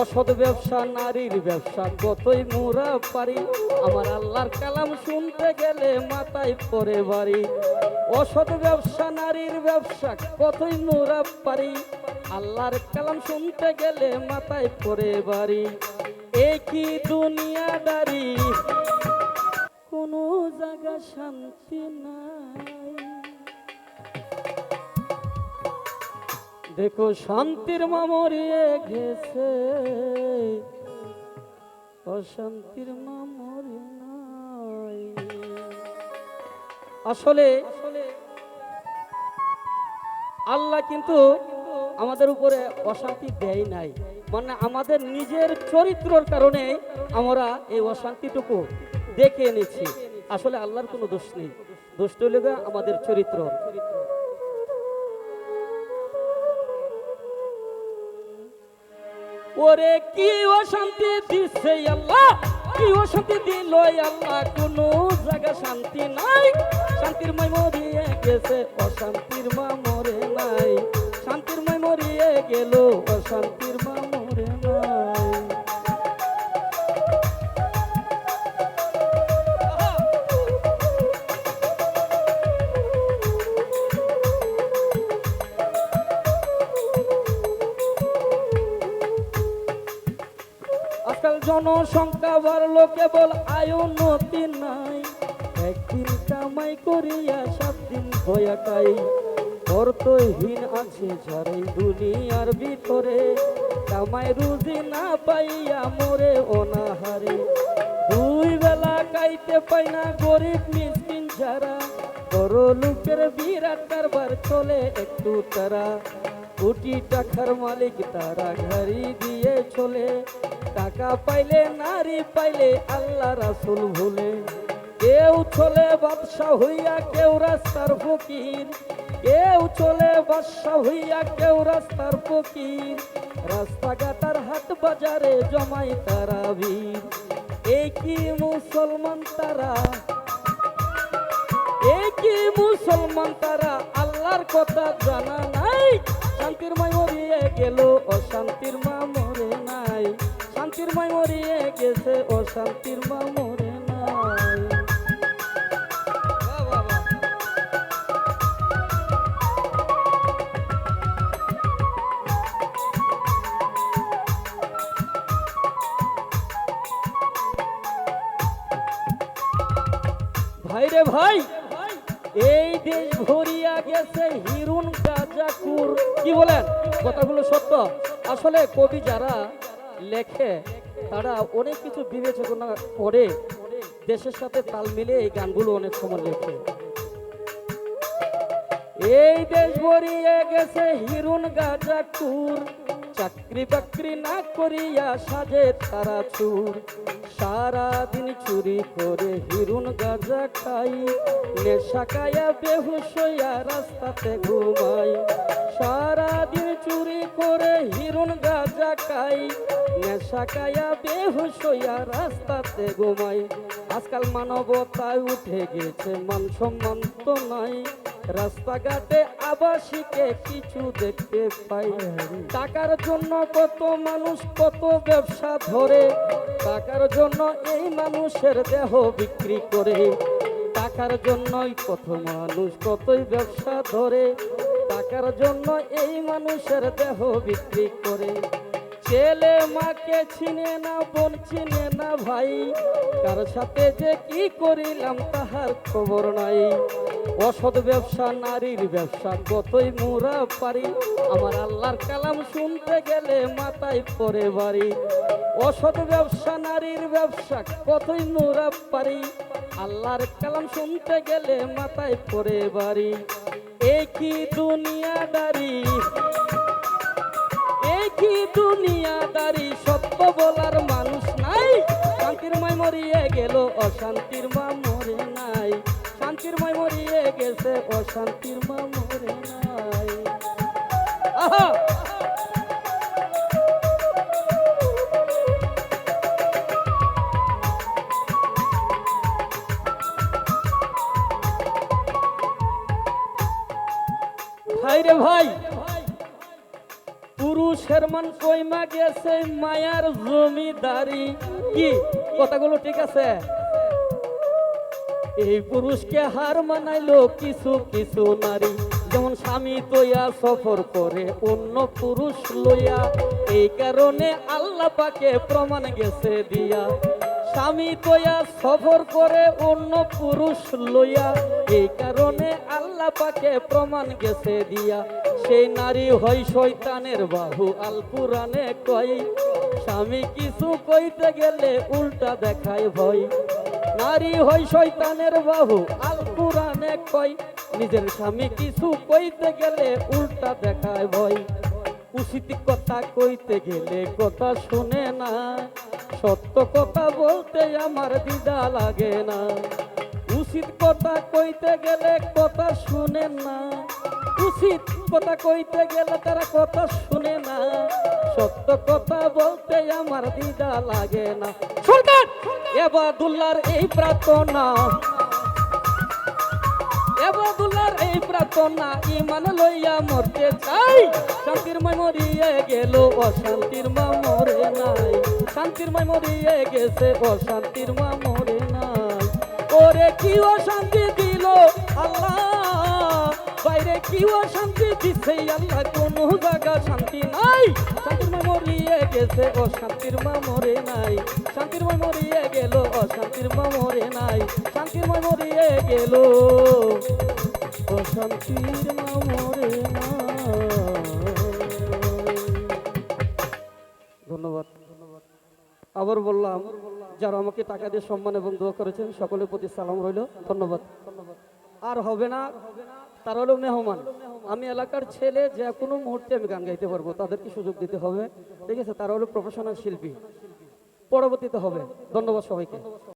অসৎ ব্যবসা, নারীর ব্যবসা, কতই মোরা পারি। আমার আল্লাহর কালাম শুনতে গেলে মাথায় পরে বাড়ি। অসৎ ব্যবসা, নারীর ব্যবসা, কতই মোরা পারি। আল্লাহর কালাম শুনতে গেলে মাথায় পরে বাড়ি। একই দুনিয়াদারি? কোনো জায়গা শান্তি নাই। দেখো শান্তির মামরিয়ে গেছে। অশান্তির মামরি আসলে, আল্লাহ কিন্তু আমাদের উপরে অশান্তি দেয় নাই। মানে আমাদের নিজের চরিত্রর কারণে আমরা এই অশান্তিটুকু দেখে এনেছি। আসলে আল্লাহর কোনো দোষ নেই। দোষটা হলে আমাদের চরিত্র। ওরে, কি অশান্তি দিছে আল্লাহ? কি অশান্তি দিল আল্লাহ? কোনো জায়গা শান্তি নাই। শান্তির মাই মরিয়ে গেছে, অশান্তির মা মরে নাই। শান্তির মাই মরিয়ে গেল, অশান্তির মা জনসংখ্যা বাড়লো কেবল আয় উন্নতি নাই। একদিন কামাই করিয়া সাত দিন হইয়া কাই। অর্থহীন আছে এই দুনিয়ার ভিতরে। কামাই রুজি না পাইয়া মরে অনাহারে। দুই বেলা খাইতে পাই না গরিব মিসকিন যারা। বড় লোকের বিরাট কারবার চলে একটু তারা। কোটি টাকার মালিক তারা ঘাড়ি দিয়ে চলে। টাকা পাইলে, নারী পাইলে আল্লাহ রাসুল ভুলে। কেউ চলে বাদশা হইয়া কেউ রাস্তার ফকির। কেউ চলে বাদশা হইয়া কেউ রাস্তার ফকির। রাস্তাঘাটার হাট বাজারে জমাই তারা ভিড়। এই কি মুসলমান তারা? এই কি মুসলমান তারা? আল্লাহর কথা জানা নাই। শান্তির মাই মরিয়ে গেল, অশান্তির মা মরে নাই শান্তির মাই মরিয়ে গেছে অশান্তির মা মরে নাই। ভাই রে ভাই, এই দেশ ভরিয়া গেছে হিরুন গাজাকুর। কি বলেন? কথাগুলো সত্য। আসলে কবি যারা লেখে, তারা অনেক কিছু বিবেচনা করে দেশের সাথে তাল মিলে এই গানগুলো অনেক সময় লেখে। এই দেশ ভরিয়ে গেছে হিরুন গাজাকুর চাকরি বাকরি না করিয়া সাজে তারা চুর। সারাদিন চুরি করে হিরুন গাজা খাই। নেশা কায়া বেহুশ রাস্তাতে ঘুমাই। সারাদিন চুরি করে হিরুন গাজা খাই। নেশা কায়া বেহুশ রাস্তাতে ঘুমাই। আজকাল মানবতায় উঠে গেছে মান সম্মান তো নাই। রাস্তাঘাটে আবাসিকে কিছু দেখতে পাই। টাকার জন্য কত মানুষ, কত ব্যবসা ধরে। টাকার জন্য এই মানুষের দেহ বিক্রি করে। টাকার জন্যই কত মানুষ, কতই ব্যবসা ধরে। টাকার জন্য এই মানুষের দেহ বিক্রি করে। ছেলে মাকে চিনে না, বোন চিনে না ভাই। কার সাথে যে কি করিলাম তাহার খবর নাই। অসৎ ব্যবসা, নারীর ব্যবসা কতই মোরা পারি, আমার আল্লাহর কালাম শুনতে গেলে মাথায় পরে বাড়ি। অসৎ ব্যবসা, নারীর ব্যবসা কতই মোরা পারি, আল্লাহর কালাম শুনতে গেলে মাথায় পরে বাড়ি। একই দুনিয়াদারি একই দুনিয়াদারি, সত্য বলার মানুষ নাই। শান্তির মাই মরিয়ে গেল, অশান্তির মা গেছে অশান্তির মা মরে নাই। ভাই রে ভাই পুরুষ পুরুষের মান কইমা গেছে মায়ার জমিদারি। কি, কথাগুলো ঠিক আছে? এই পুরুষকে হার মানাইলো কিছু কিছু নারী। যেমন স্বামী তৈয়া সফর করে, অন্য পুরুষ লইয়া। এই কারণে আল্লাহ পাকে প্রমাণ গেছে দিয়া। স্বামী তৈয়া সফর করে, অন্য পুরুষ লইয়া। এই কারণে আল্লাহ পাকে প্রমাণ গেছে দিয়া। সেই নারী হয় শৈতানের বাহু, আল পুরাণে কয়, স্বামী কিছু কইতে গেলে উল্টা দেখায় ভয়। নারী হই শয়তানের বাহু, আল পুরাণে কয় নিজের স্বামী কিছু কইতে গেলে উল্টা দেখায় ভয়। উচিত কথা কইতে গেলে কথা শুনে না, সত্য কথা বলতে আমার দিদা লাগে না। উচিত কথা কইতে গেলে কথা শুনে না, উচিত কথা কইতে গেলে তারা কথা শুনে না, সত্য কথা বলতে আমার দিদা লাগে না। সরকার এবাদুল্লার এই প্রার্থনা। এবাদুল্লার এই প্রার্থনা ইমান লইয়া মরতে চাই। শান্তির মাই মরিয়ে গেল, অশান্তির মা মরে নাই। শান্তির মাই মরিয়ে গেছে, অশান্তির মা মরে নাই। ওরে কি অশান্তি দিল? আল্লাহ বাইরে কি অশান্তি? দিছে আল্লাহ কোনো জায়গা শান্তি নাই। শান্তির মরিয়ে গেছে, অশান্তির মা মরে নাই। শান্তির মা মরিয়ে গেল, অশান্তির মা মরে নাই। শান্তির মা মরিয়ে গেল, অশান্তির মা মরে ধন্যবাদ। আবার বললাম, যারা আমাকে টাকা দিয়ে সম্মান এবং দোয়া করেছেন, সকলের প্রতি সালাম রইল। ধন্যবাদ। আর হবে না। তারা হলো মেহমান। আমি এলাকার ছেলে, যে কোনো মুহূর্তে আমি গান গাইতে পারব তাদেরকে সুযোগ দিতে হবে? ঠিক আছে, তারা হলো প্রফেশনাল শিল্পী। পরবর্তীতে হবে। ধন্যবাদ সবাইকে।